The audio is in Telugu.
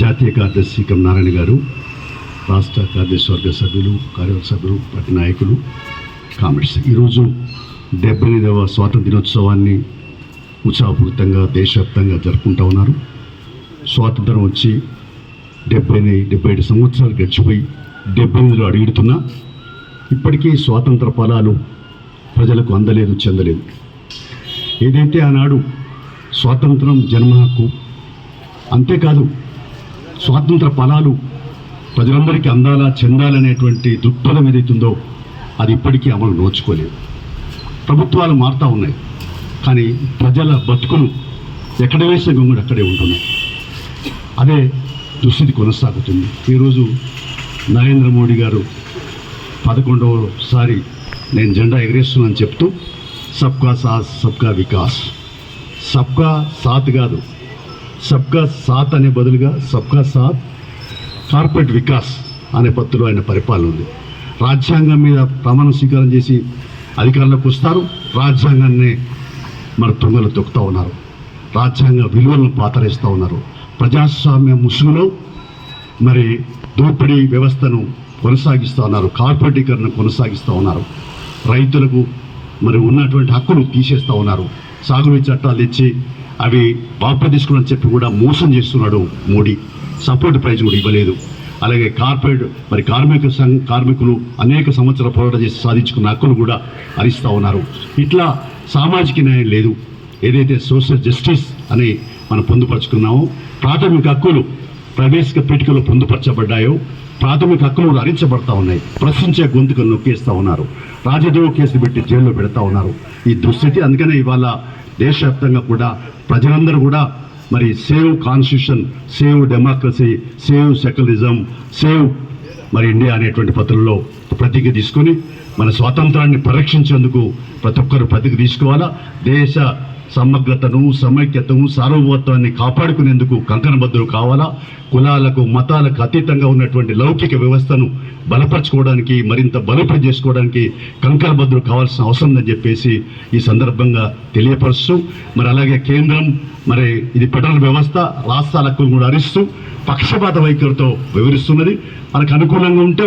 జాతీయ కార్యదర్శి కం నారాయణ గారు రాష్ట్ర కార్యదర్శి వర్గ సభ్యులు కార్యవర్గ సభ్యులు ప్రతి నాయకులు కామెంట్స్. ఈరోజు డెబ్బై ఎనిమిదవ స్వాతంత్ర దినోత్సవాన్ని ఉత్సాహపూరితంగా దేశవ్యాప్తంగా జరుపుకుంటా ఉన్నారు. స్వాతంత్రం వచ్చి డెబ్బై డెబ్బై ఏడు సంవత్సరాలు గడిచిపోయి డెబ్బై ఎనిమిదిలో అడుగుతున్నా ఇప్పటికీ స్వాతంత్ర ఫలాలు ప్రజలకు అందలేదు చెందలేదు. ఏదైతే ఆనాడు స్వాతంత్రం జన్మ హక్కు అంతేకాదు స్వాతంత్ర ఫలాలు ప్రజలందరికీ అందాలా చెందాలనేటువంటి దృక్పథం ఏదైతుందో అది ఇప్పటికీ అమలు నోచుకోలేదు. ప్రభుత్వాలు మారుతూ ఉన్నాయి. కానీ ప్రజల బతుకులు ఎక్కడ వేసిన గొంగుడు అక్కడే ఉంటున్నాయి. అదే దుస్థితి కొనసాగుతుంది. ఈరోజు నరేంద్ర మోడీ గారు పదకొండవసారి నేను జెండా ఎగరేస్తున్నాను చెప్తూ సబ్కా సాత్ సబ్కా వికాస్. సబ్కా సాత్ కాదు సబ్కా సాత్ అనే బదులుగా సబ్కా సాత్ కార్పొరేట్ వికాస్ అనే పత్తులో ఆయన పరిపాలన ఉంది. రాజ్యాంగం మీద ప్రమాణ స్వీకారం చేసి అధికారంలోకి వస్తారు. రాజ్యాంగాన్ని మన తొంగలు తొక్కుతూ ఉన్నారు. రాజ్యాంగ విలువలను పాతరేస్తూ ఉన్నారు. ప్రజాస్వామ్య ముసుగులో మరి దోపిడీ వ్యవస్థను కొనసాగిస్తూ ఉన్నారు. కార్పొరేటీకరణ కొనసాగిస్తూ ఉన్నారు. రైతులకు మరి ఉన్నటువంటి హక్కులు తీసేస్తూ ఉన్నారు. సాగునీటి చట్టాలు తెచ్చి అవి వాప తీసుకోవడం చెప్పి కూడా మోసం చేస్తున్నాడు మోడీ. సపోర్ట్ ప్రైజ్ కూడా ఇవ్వలేదు. అలాగే కార్పొరేట్ మరి కార్మిక సంఘ కార్మికులు అనేక సంవత్సరాల పోరాటం చేసి సాధించుకున్న హక్కులు కూడా హరిస్తూ ఉన్నారు. ఇట్లా సామాజిక న్యాయం లేదు. ఏదైతే సోషల్ జస్టిస్ అని మనం పొందుపరుచుకున్నామో ప్రాథమిక హక్కులు ప్రవేశిక పీఠికలు పొందుపరచబడ్డాయో ప్రాథమిక హక్కులు హరించబడతా ఉన్నాయి. ప్రశ్నించే గొంతుకలు నొక్కేస్తూ ఉన్నారు. రాజద్రోహ కేసులు పెట్టి జైల్లో పెడతా ఉన్నారు. ఈ దుస్థితి అందుకనే ఇవాళ దేశవ్యాప్తంగా కూడా ప్రజలందరూ కూడా మరి save constitution save democracy save secularism save మరి ఇండియా అనేటువంటి పత్రంలో ప్రతిజ్ఞ తీసుకొని మన స్వాతంత్రాన్ని పరిరక్షించేందుకు ప్రతి ఒక్కరు ప్రతిజ్ఞ తీసుకోవాలా? దేశ సమగ్రతను సమైక్యతను సార్వభౌత్వాన్ని కాపాడుకునేందుకు కంకణబద్ధులు కావాలా? కులాలకు మతాలకు అతీతంగా ఉన్నటువంటి లౌకిక వ్యవస్థను బలపరచుకోవడానికి మరింత బలోపేతం చేసుకోవడానికి కంకణబద్ధులు కావాల్సిన అవసరం ఉందని చెప్పేసి ఈ సందర్భంగా తెలియపరుస్తూ మరి అలాగే కేంద్రం మరి ఇది ఫెడరల్ వ్యవస్థ రాష్ట్రాలకు హక్కులు కూడా అరిస్తూ పక్షపాత వైఖరితో వివరిస్తున్నది. మనకు అనుకూలంగా ఉంటే